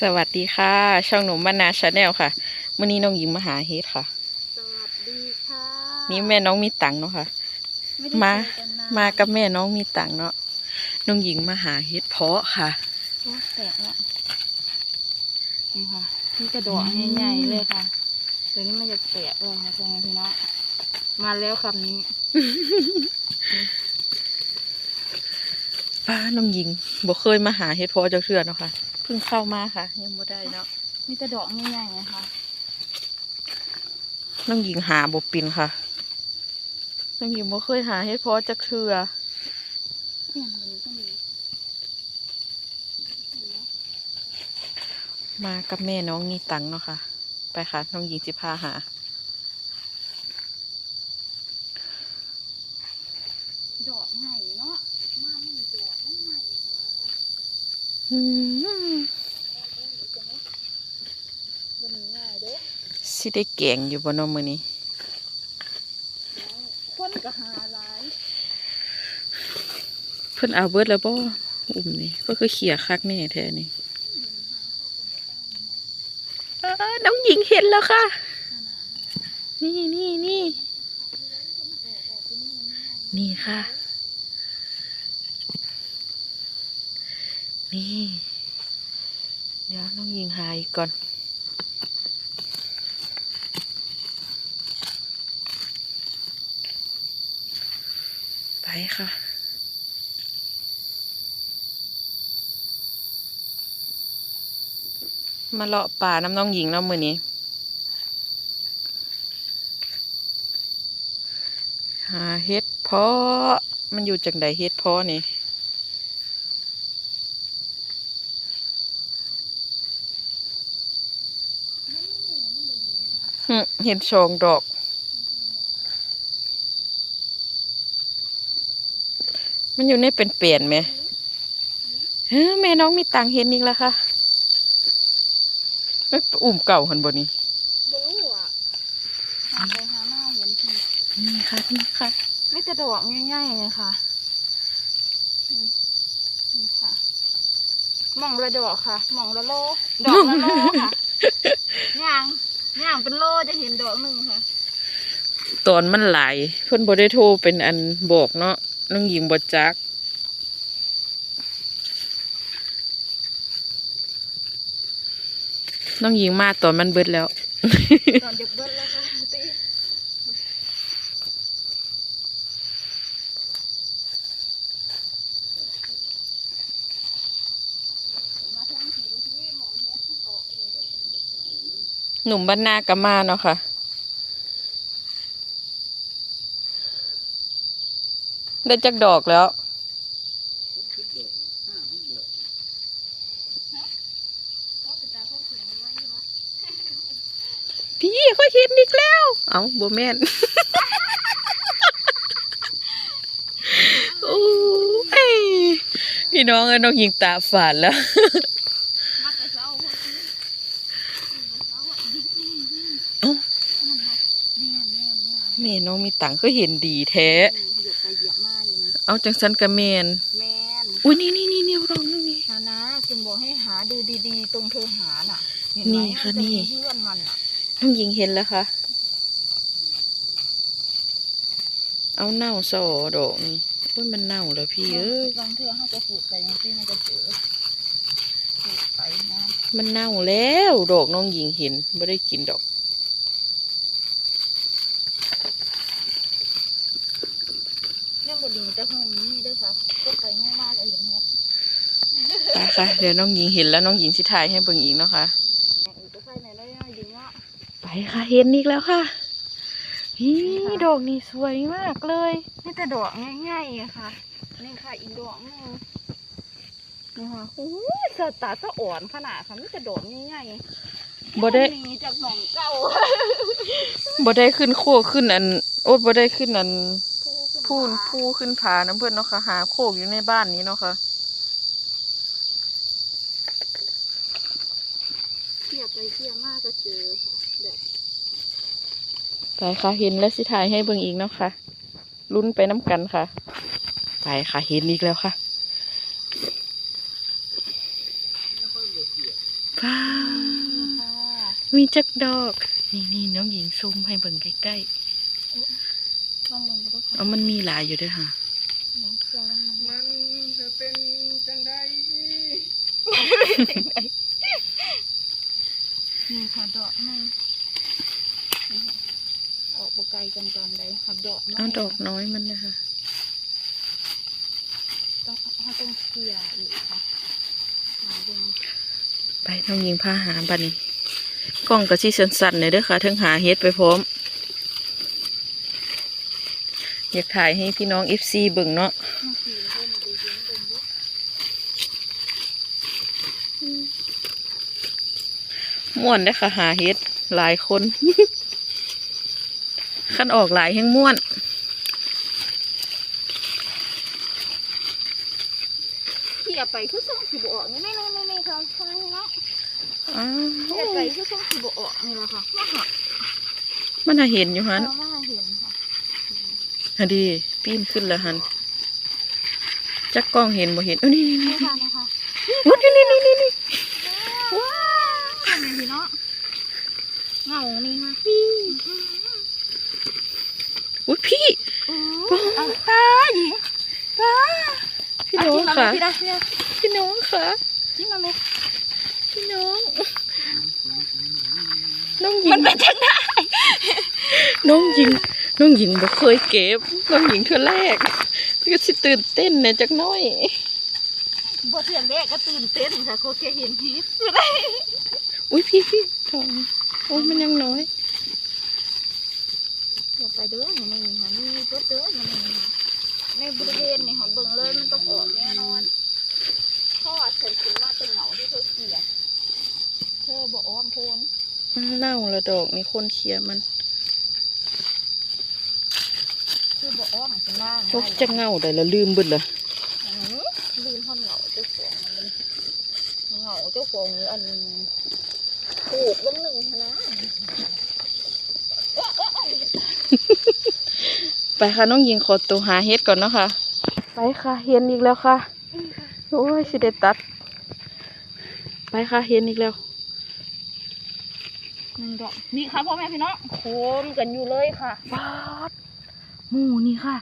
สวัสดีค่ะ ช่องหนุ่มบ้านนาชาแนลค่ะมื่อนี้น้องหญิงมาหาเฮดค่ะ สวัสดีค่ะ นี่แม่น้องมีตังค์เนาะค่ะ ไได้มาเจอกันนนมากับแม่น้องมีตังค์เนาะน้องหญิงมาหาเฮดเพาะค่ะ โอ้แตกละนี่ค่ะนี่กระดอกใหญ่ๆเลยค่ะตัวนี้มันจะแตกเลยค่ะใช่ไหมพี่น้องมาแล้วคำนี้ป้าน้องหญิงบ่เคยมาหาเฮดเพาะจักเทื่อเนาะค่ะเพิ่งเข้ามาค่ะ ยังบ่ได้เนาะมีกระดอกใหญ่ๆนะคะน้องหญิงหาบ่เป็นค่ะน้องหญิงบ่เคยหาเฮดเพาะจักเทื่อเนี่ยมันก็มีเห็นไหมมากับแม่น้องมีตังค์เนาะค่ะ ไปค่ะ น้องหญิงสิพาหา ดอกใหญ่เนาะมาไม่มีดอกมันใหญ่ค่ะ อืม ตัวนี้ง่ายเด้อ สิได้แกงอยู่บ่เนาะมื้อนี้คนก็หาหลายเพิ่นเอาเบิดแล้วบ่อุ้มนี่ก็คือเขี่ยคักแน่แท้นี่เออน้องหญิงเห็นแล้วค่ะ นี่นี่นี่นี่ค่ะ นี่ เดี๋ยวน้องหญิงหาอีกก่อน ไปค่ะ มาเลาะป่าน้ำน้องหญิงเนาะมือนี้หาเฮ็ดเพาะมันอยู่จังใดเฮ็ดเพาะนี่เห็นชองดอก มันอยู่ในเป็นเปลี่ยนๆไหมเฮ้ยแม่น้องมีตังค์เห็นอีกแล้วค่ะเอ้ยอุ่มเก่าหันบนนี้บรู้อะหาไปหาหน้าเห็นทีนี่ค่ะนี่ค่ะไม่กระดอกง่ายๆเลยค่ะอืมนี่ค่ะหมองละดอกค่ะหมองละโลดอกละโลค่ะย่างย่างเป็นโลจะเห็นดอกหนึ่งค่ะ ตอนมันหลายเพิ่นบ่ได้โทรเป็นอันบอกเนาะ น้องหญิงบ่จักน้องหญิงมาตอนมันเบิดแล้ว ตอนเด็กเบิดแล้วค่ะพี่หนุ่มบ้านนากะมาเนาะค่ะ ได้จักดอกแล้วก็ติดตาเขาเขียนไว้ใช่ไหมพี่เขาเห็นอีกแล้ว เอาบ่แม่นโอ้ยพี่น้องเอ้ยน้องหญิงตาฝาดแล้วมาแต่เช้าพอดีมาเช้าอะยิ่งยิ่งยิ่งเอ้ามันบอกแม่นแม่นแม่นแม่น้องมีตังค์ก็เห็นดีแท้ เอาจังสันกะแมนแม่นอุ้ยนี่นี่นี่นี่รองนี่ฮานะคุณบอกให้หาดูดีๆ ตรงเธอหาน่ะ เห็นนี่ไหมค่ะมัจนี่ มีเพื่อนมันอะน้องหญิงเห็นแล้วค่ะเอาเน่าสอดอกนี่โอ้ยมันเน่าแล้วพี่เอ้ยบางเธอให้จะฝูดไปยังที่มันจะเจอฝูดไปนะมันเน่าแล้ว ดอกน้องหญิงเห็นไม่ได้กินดอก เรื่องบดีแต่ห้องนี้ด้วยค่ะก็ไปง่ายมากจะเห็นเฮ็ดไปค่ะเดี๋ยวน้องหญิงเห็นแล้วน้องหญิงสิถ่ายให้เบิ่งอีกเนาะค่ะอีกก็ใส่ในได้ยิงเนาะไปค่ะเห็นอีกแล้วค่ะนี่ดอกนี่สวยมากเลยนี่แต่ดอกง่ายๆอะค่ะนี่ค่ะอีกดอกหนึงนี่ค่ะโอ้ยสตาร์สะอ่อนขนาดค่ะนี่แต่ดอกง่ายๆบ่ได้จากหนองเก่าบ่ได้ขึ้นโคกขึ้นอัน โอ๊ยบ่ได้ขึ้นอัน พูพูขึ้นพูขึ้นผาน้ำเพื่อนเนาะค่ะ หาโคกอยู่ในบ้านนี้เนาะค่ะเทียบไปเทียบมากก็เจอค่ะแบบไปค่ะเห็นแล้วสิถ่ายให้เบิ่งอีกเนาะค่ะลุ้นไปน้ำกันค่ะ ไปค่ะเห็นอีกแล้วค่ะฟ้าค่ะมีจักดอก นี่นี่น้องหญิงซูมให้เบิ่งใกล้ ลองลงไปดูๆค่ะเอามันมีหลายอยู่เด้วยค่ะ ลองลองลองมันจะเป็นจังใดนี่ค่ะดอกหนึงนี่ค่ะออกบไกลกันกันใดค่ะดอกน้ยเอาดอกน้อยมันนะคะต้องเขาต้องเคลียร์อีกค่ะหาดูไปน้องหญิงพาหาบัดนี้กล้องก็สิสั่นๆเลยเด้อค่ะทั้งหาเฮ็ดไปพร้อม อยากถ่ายให้พี่น้อง FC เบิ่งเนาะมันสีเพิ่มมาดูเยอะเบิ่งดูม่วนได้อค่ะ หาเฮ็ดหลายคนขั้นออกหลายแห่งม่วนเคลียร์ไปคือส่งสีบออกนี่นี่นี่นี่ค่ะค่ะเนาะอ้าเคลียร์ไปวคือส่งสีบออกนี่แหละค่ะมาค่ะมันน่ะเห็นอยู่หันเรามาเห็นค่ะ ฮะดีปีนขึ้นแล้วหันจักกล้องเห็นบ่เห็นเอ้ยนี่นี่นี่นี่ค่ะนี่ค่ะอุ๊ยนี่นี่นี่นี่ว้าวทำไมพี่เนาะเงานี่ค่ะอุ้ยพี่เอาตาหญิงตาพี่น้องค่ะพี่นะพี่นะพี่น้องค่ะจิ้มมาเลยพี่น้องน้องหญิมันงเป็นจังไดน้องหญิง น้องหญิงบ่เคยเก็บน้องหญิงเธอแรกก็สิตื่นเต้นเนี่ยจักหน้อยบทเรียนแรกก็ตื่นเต้นค่ะเขาแค่เห็นฮีทอุ้ยพี่พี่ทองโอ้ยมันยังน้อยอย่าไปเด้อนี่นี่ค่ะนี่ตัวเด้อนี่นี่ค่ะในบริเวณนี่ค่ะเบิ่งเลยมันต้องออกแน่นอนเพราะว่าฉันคิดว่าเป็นเหงาที่เธอเกลียดเธอบอกอ้อมโพนมันเน่าและดอกนี่คนเคลียร์มัน เธอ บอกอ้อมฉันว่าโอ้จะเงาได้แล้วลืมเบิดเลยอืมลืมท่อนเหงาเจ้าของมันเป็นเหงาเจ้าของอันปลูกเบางหนึ่งนะไปค่ะน้องหญิงขอตัวหาเฮ็ดก่อนเนาะค่ะ ไปค่ะเห็นอีกแล้วค่ะ โอ้ยสิเด็ดตัด ไปค่ะเห็นอีกแล้วหนึ่งดอกนี่ค่ะพ่อแม่พี่น้องโคมกันอยู่เลยค่ะปาดหมูนี่ค่ะ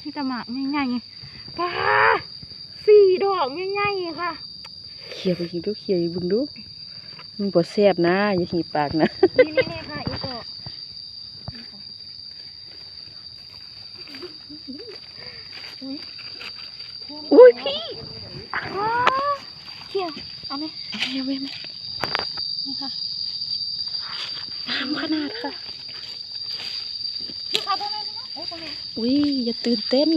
ที่จะมาง่ายๆป้าสี่ดอกง่ายๆค่ะ เขี่ยไปอีกดูเขี่ยอีกเบึงดูมันบ่แซ่บนะ อย่าหีบปากนะนี่นี่นี่ค่ะอีกดอกอุ้ยอุ้ยพี่ว้าเขี่ยเอาไหมเอาแม่แม่แม่นี่ค่ะงามขนาดค่ะนี่ค่ะพ่ อุ้ยอย่าตื่นเต้น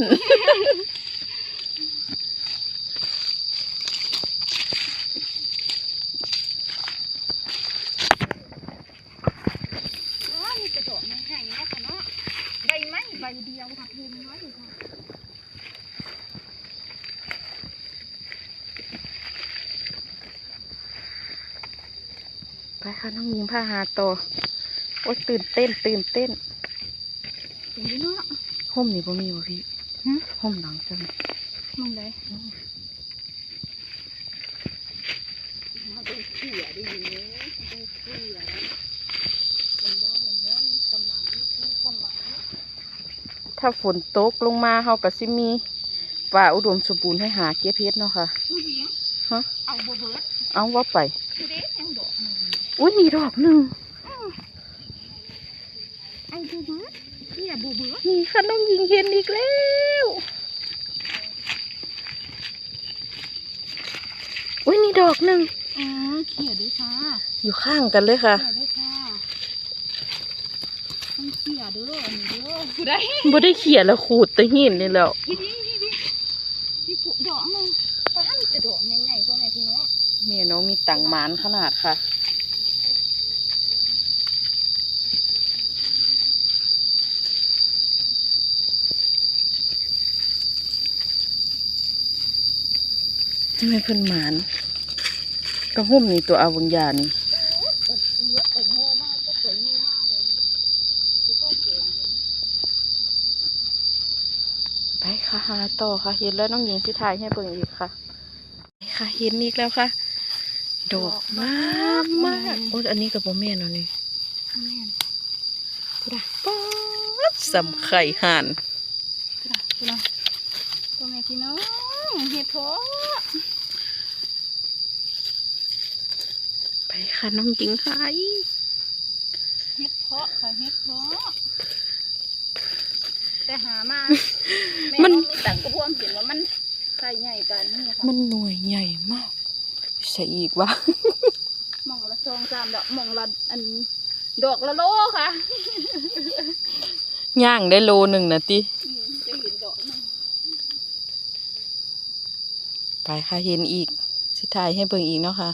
มีกระดอกง่ายๆเนาะค่ะเนาะใบไม้ใบเดียวค่ะเพียงน้อยอยู่ค่ะไปค่ะน้องหญิงพาหาต่อโอ้ยตื่นเต้น ตื่นเต้น ห่มนี่บ่มีบ่พี่หึห่มหลังจังมองได้มาเป็นเขี่ยดิเป็นเขี่ยเป็นบ่เป็นบ่มีกำลังมีกำลังถ้าฝนตกลงมาเฮาก็สิมีป่าอุดมสมบูรณ์ให้หาเก็บเฮ็ดเนาะค่ะผู้หญิงฮะเอาบ่เบิดเอาว่าไปผู้เด็กยังดอกหนึ่งอุ้ยนี่ดอกหนึ่งเอาบ่เบิด เขี่ยบ่เบิดนี่ค่ะน้องหญิงเห็นอีกแล้วอุ้ยนี่ดอกหนึ่งอ๋อเขี่ยด้วยค่ะอยู่ข้างกันเลยค่ะเขี่ยด้วยค่ะต้องเขี่ยเด้ออันนี้เด้อผู้ใดบ่ได้เขี่ยแล้วขูดแต่หินนี่แหล้วพี่พี่พี่พี่พี่ปุ๊ดอกหนึงป้ามีแต่ดอกใหญ่ๆพ่อแม่พี่น้องเมียน้องมีตังหมานขนาด ค่ะทำไมเพิ่นหมานกระหุ่มนี่ตัวอาวังยานี่เยอะไปโง่มากก็สวยงามมากเลยนะที่เขาเก่งเลยไปค่ะหาต่อค่ะเห็นแล้วน้องหญิงสิถ่ายให้เบิ่งอีกค่ะไปค่ะเห็นอีกแล้วค่ะ ดอกมากมากโอ้ยอันนี้กับโมแม่นเนาะนี่แม่นกูด่าป๊าดสำไข่ห่านกูด่ากูด่าตัวแม่พี่น้องเฮ็ดโถไป ค่ะน้องหญิงค่ะเฮ็ดเพาะค่ะเฮ็ดเพาะแต่หามาแมันมีตังค์ก็พวงเห็นว่ามันไข่ใหญ่กันนี่ค่ะมันหน่วยใหญ่มากใส่อีกวะหมองละซองสามดอกหมองละอันดอกละโลค่ะย่างได้โลหนึ่งนะติอืมจะเห็นดอกหนึ่งไปค่ะเห็นอีกสิถ่ายให้เบิ่งอีกเนาะค่ะ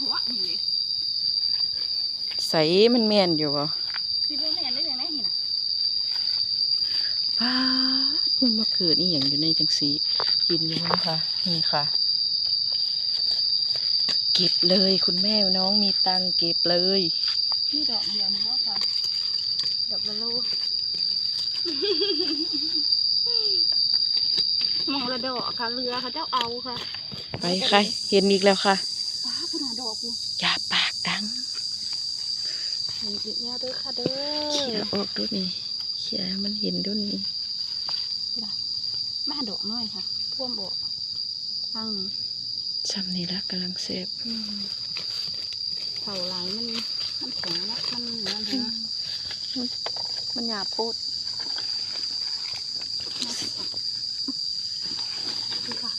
หัวนี่เลย ใส่มันแม่นอยู่บ่สิบ่แม่นได้ยังไงนี่น่ะป้าดมันมาเกิดนี่อย่างอยู่ในจังสีกินอยู่นะคะนี่ค่ะ เก็บเลยคุณแม่น้องมีตังค์เก็บเลยนี่ดอกเดียวนี่บ่ค่ะดอกละโลหมองละดอกค่ะเรือเขาเจ้าเอาค่ะ ไปค่ะเห็นอีกแล้วค่ะ ป้าผู้หาดอกกู อย่าปากดัง เห็นอีกแล้วเด้อค่ะเด้เขี่ยอออกดูนี่เขี่ยให้มันเห็นดูนี่มาดอกน้อยค่ะพ่วมบอกฟังนี้ซ้ำนี่ละกำลังเซฟอืมเผาหลายมันมันแข็งนะมันนั่นเถอะมันหยาบโพดดูค่ะ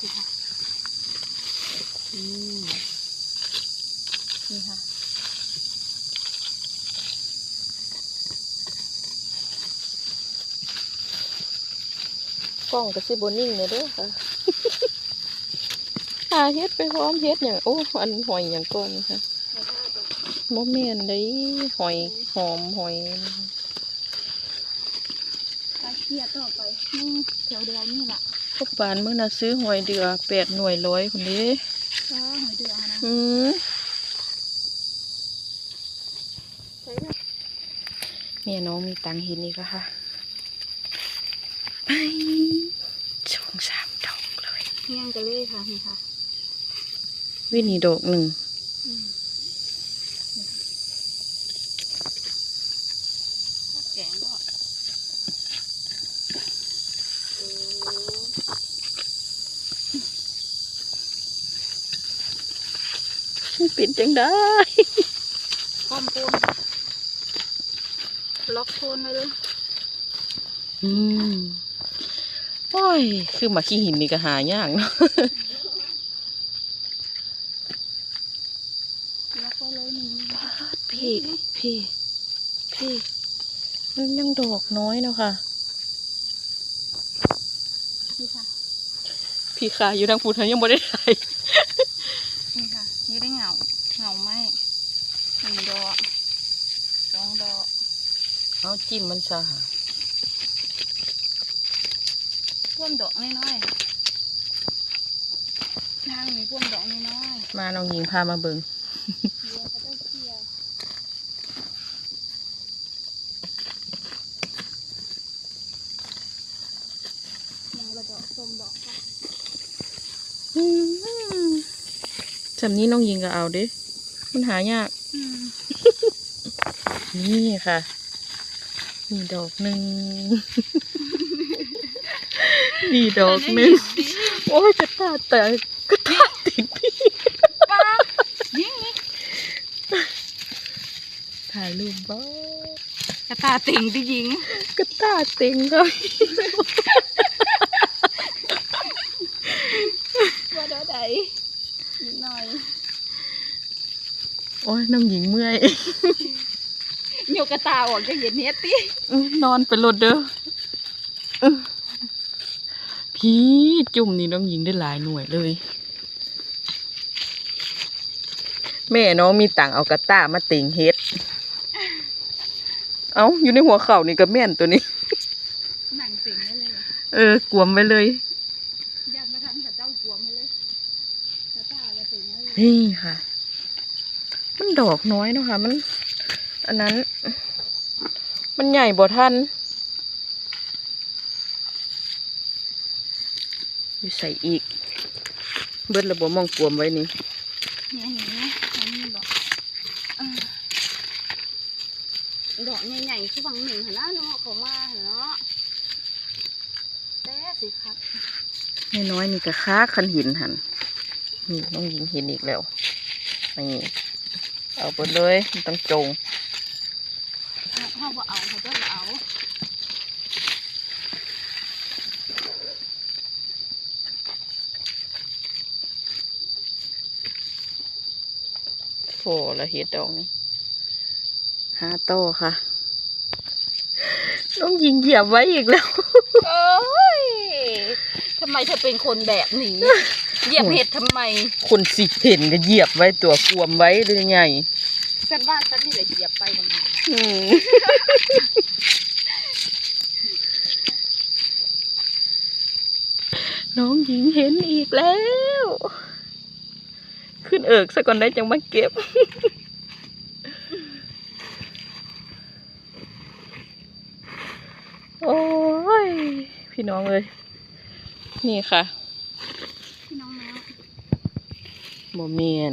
ดูค่ะอืมนี่ค่ะ ก ล้องกับซิโบนิ่งเลยเด้อค่ะหาเฮ็ดไปพร้อมเฮ็ดอย่างโอ้อันหอยอย่างก่อนค่ะโมเมนได้หอยหอมหอยถ้าเครียดต่อไปนี่แถวเดียวนี่แหละพวกปานเมื่อน่ะซื้อหอยเดือแปดหน่วยร้อยคนนี้ก็หอยเดือนะอืมใช่ค่ะเมียน้องมีตังค์เห็นอีกแล้วค่ะไปช่องสามดอกเลย เงี้ยง กันเลยค่ะนี่ค่ะ วินี่ดอกหนึ่งอืมแกงก็โอ้ปิดจังได้พร้อมปูนล็อกโคนไว้เลยอืมโอ้ ย คือมาขี้หินนี่ก็หายากเนาะล็อกไว้เลยนี่พี่ พี่ พี่ มันยังดอกน้อยเนาะค่ะ นี่ค่ะ พี่ค่ะอยู่ทางพูนยังบ่ได้ถ่ายนี่ค่ะนี่ได้เหงาเหงาไหมหนึ่งดอกสองดอก เอาจิ้มมันซะค่ะ พ่วมดอกน้อยๆทางมีพ่วมดอกน้อยมาน้องหญิงพามาเบิงๆเรือเขาจะเคลียร์ยังระดอกส้มดอกค่ะอืมจำนี้น้องหญิงก็เอาเด้มันหายาก อืมนี่ค่ะ มีดอกหนึ่ง มีดอกหนึ่งโอ้ยกระตาแต่กระตาติดพี่ป้ายิงนี่ถ่ายรูปบ้ากระตาติ่งที่ยิงกระตาเต็งก็ว่าเดอใดนิดหน่อยโอ้ยน้องหญิงเมื่อยโยกกระตาออกจะเห็นเนี้ยติอื้อนอนไปรถเด้ออื้อ พี่จุ่มนี่น้องหญิงได้หลายหน่วยเลย แม่น้องมีตังค์เอากระต้ามาติงเฮ็ด เอาอยู่ในหัวเข่านี่ก็แม่นตัวนี้ หนังสิงไว้เลยเหรอเออกวมไปเลยยันมาทันกับเจ้ากลัวมาเลยกระตากระสิงไว้เลยนี่ค่ะ มันดอกน้อยเนาะค่ะ มัน อันนั้น มันใหญ่บ่ทัน อยู่ใส่อีก เบิดระบบมองกวมไว้นี่นี่เห็นไหมอันนี้ดอกอ่าดอกใหญ่ๆคือฝั่งหนึ่งหันนะเนาะเขามาหันเนาะแต่สิครับน้อยๆนี่ก็ค้าคันหินหันนี่น้องยิงเห็นอีกแล้วนี่เอาไปเลยมันต้องจง เขาบ่เอาเขาจะเอา โผล่ละเห็ดดอกนี่หาโตค่ะน้องยิงเหยียบไว้อีกแล้วเอ้ยทำไมเธอเป็นคนแบบนี้ เหยียบเห็ดทำไม คนสิเห็นก็เหยียบไว้ตัวกวมไว้หรือไงฉันว่าฉันนี่แหละเหยียบไปบางทีอืมน้องหญิงเห็นอีกแล้ว ขึ้นเอิกซะก่อนได้จังมาเก็บ โอ้ย พี่น้องเลย นี่ค่ะ พี่น้องแมวโมเมน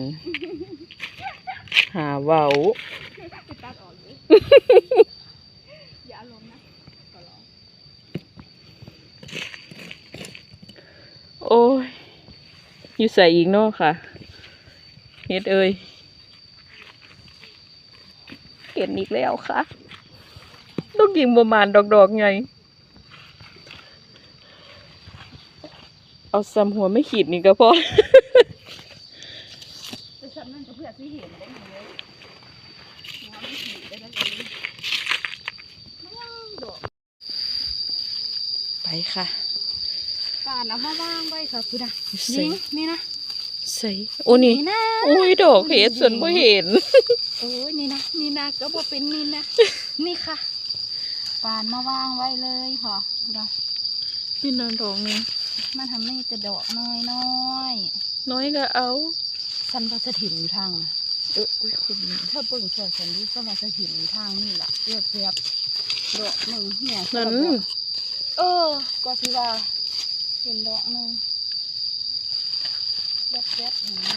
หาเว้าไปตัดออกเลยอย่าอารมณ์นะขอร้องโอ้ย อยู่ใส่อีกเนาะค่ะ เฮ็ดเอ้ยเห็นอีกแล้วค่ะลูกยิงประมาณดอกๆไง เอาซ้ำหัวไม่ขีดนี่ก็พอแต่ฉันนั่นก็เพื่อที่เห็นได้เลยหัวไม่ถีบได้เลยไม่ยังดอกไปค่ะการเอามาว่างไว้ค่ะคุณนะใส่นี่นี่นะใส่โอ้นี่ นะโอ้ยดอกเห็ดส่วนบ่เห็น โอ้ยนี่นะนี่นะก็บ่เป็นนี่นะนี่ค่ะปานมาวางไว้เลยค่ะคุณนะพี่นอนดอกนี่มันทำให้แต่ดอกน้อยน้อยน้อยก็เอาๆฉันก็จะถิ่นอยู่ทางนะเอออุ้ยคุณนี่ถ้าเบิ่งเชื่อฉันดิก็มาจะถิ่นอยู่ทางนี่แหละเรียบเรียบดอกหนึ่งเหี่ยนั่น เออก็ที่ว่าเห็นดอกหนึ่ง แยบแยบเห็นไหม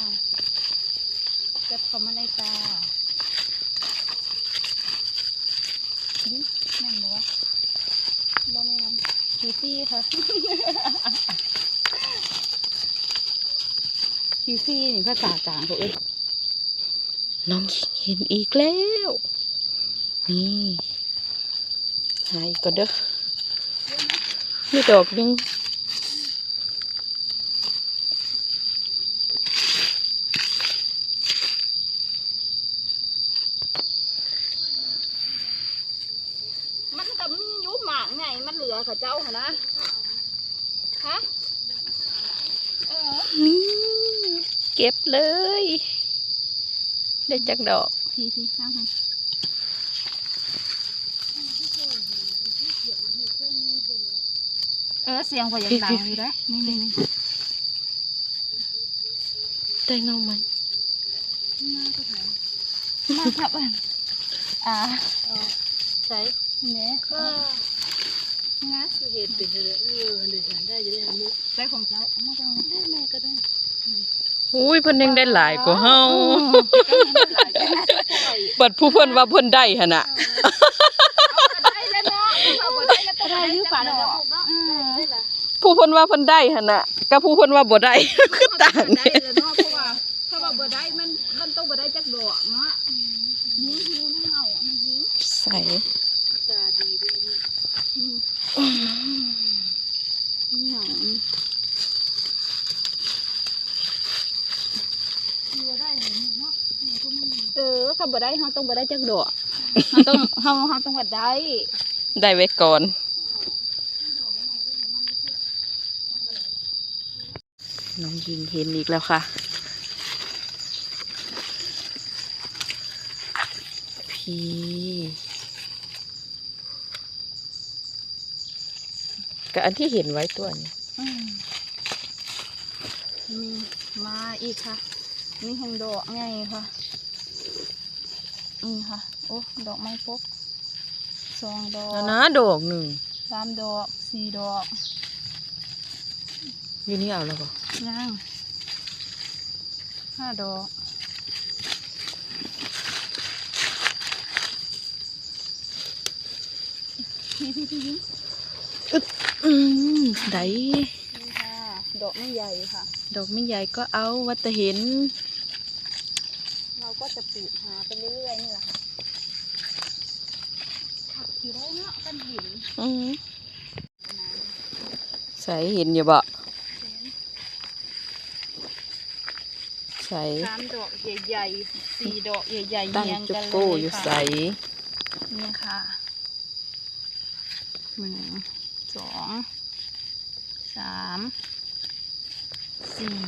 แยบเข้ามาในตาดิแม่นบ่วะบ่แม่นขีซี่ค่ะขีซี่นี่ภาษากลางเขาเอ้ยน้องเห็นอีกแล้ว นี่หาอีกก่อนเด้อนี่ดอกหนึง มันก็มีอยุบหมากไง มันเหลือกับเจ้าค่ะนะ ฮะ เออ นี่ เก็บเลย ได้จักดอกพี่พี่นั่งค่ะเออเสียงกว่ายังดังอยู่ได้อนี่นี่นี่ได้เงาไหมมาครับอะอ่าใช่เนี่ยก็นะเห็นไปเถอะเออเดี๋ยวฉันได้จะได้ทำมุกไปของเจ้าเอามาจังได้แม่ก็ได้ อุ้ยเพิ่นยังได้หลายกว่าเฮาหลายก็น่าจะปล่อยบัดผู้เพิ่นว่าเพิ่นได้หั่นน่ะเอาก็ได้แล้วเนาะเอาก็ได้แล้วก็ได้ยื้อป่าแล้วเนาะอืมได้ละผู้เพิ่นว่าเพิ่นได้หั่นน่ะกับผู้เพิ่นว่าบ่ได้คือต่างได้เนี่ยแล้วเนาะเพราะว่าถ้าว่าบ่ได้มันมันต้องบ่ได้จักดอกเนาะยิงยิงเงามันยิงใส่ ตาดีดีดี หนัง ตัวได้เห็นเนาะเนี่ยก็มี เออถ้า บ่ได้เฮาต้องบ่ได้จักดอกเฮาต้องเฮาเฮาต้องบ่ได้ได้ไว้ก่อนน้องยิงเห็นอีกแล้วค่ะพี่กับอันที่เห็นไว้ตัวนี้อืมมีมาอีกค่ะ มีแห่งดอกไงค่ะ นี่ค่ะ โอ้ ดอกไม้ปกสองดอกนะนะดอกหนึ่งสามดอกสี่ดอกอยู่นี่เอาแล้วก็ย่างห้าดอกนี่พี่พี่ยิ้มอืมไดนี่ค่ะ ดอกไม่ใหญ่ค่ะ ดอกไม่ใหญ่ก็เอาวัดแต่เห็น เราก็จะปลูกหาไปเรื่อยๆนี่แหละค่ะขักอยู่ได้เนาะกันหินอืมนะใส่เห็นอยู่บ่เห็นใส่สามดอกใหญ่ๆสี่ดอกใหญ่ๆตั้งเรียงจุกกันเลโก้ยอยู่ค่ะใส่นี่ค่ะหนึ่งสองสามสี่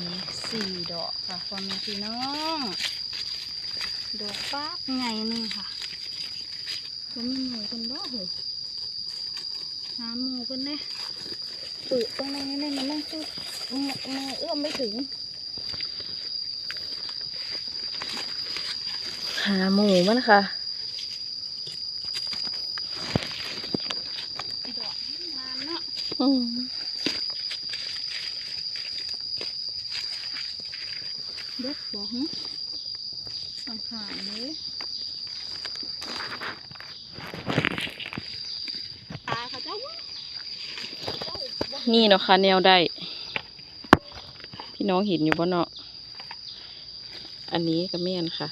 สี่ดอกค่ะพ่อแม่พี่น้อง ดอกฟ้าไงนี่ค่ะก็มีหมูกันบ่เหรอหาหมูกันเนี่ยปลูกตรงนี้เนี่ยมันต้องคือมือมือเอื้อมไม่ถึง หาหมูมันค่ะดอกงามเนาะ อืม เด็ดบอกหึสังขารเลยตายเขาเจ้าวะเจ้าบ่ นี่เนาะค่ะแนวได้ พี่น้องเห็นอยู่บ่เนาะ อันนี้ก็แม่นค่ะ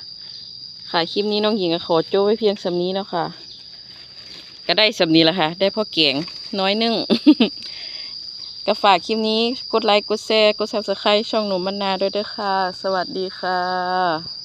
ค่ะคลิปนี้น้องหญิงก็ขอโจ้ไว้เพียงสำนี้แล้วค่ะ ก็ได้สำนี้แหละค่ะ ได้พ่อเกียงน้อยนึ่งก็ฝากคลิปนี้กดไลค์ กดแชร์ กดซับสไครต์ช่องหนูมันนาด้วยเด้อค่ะ สวัสดีค่ะ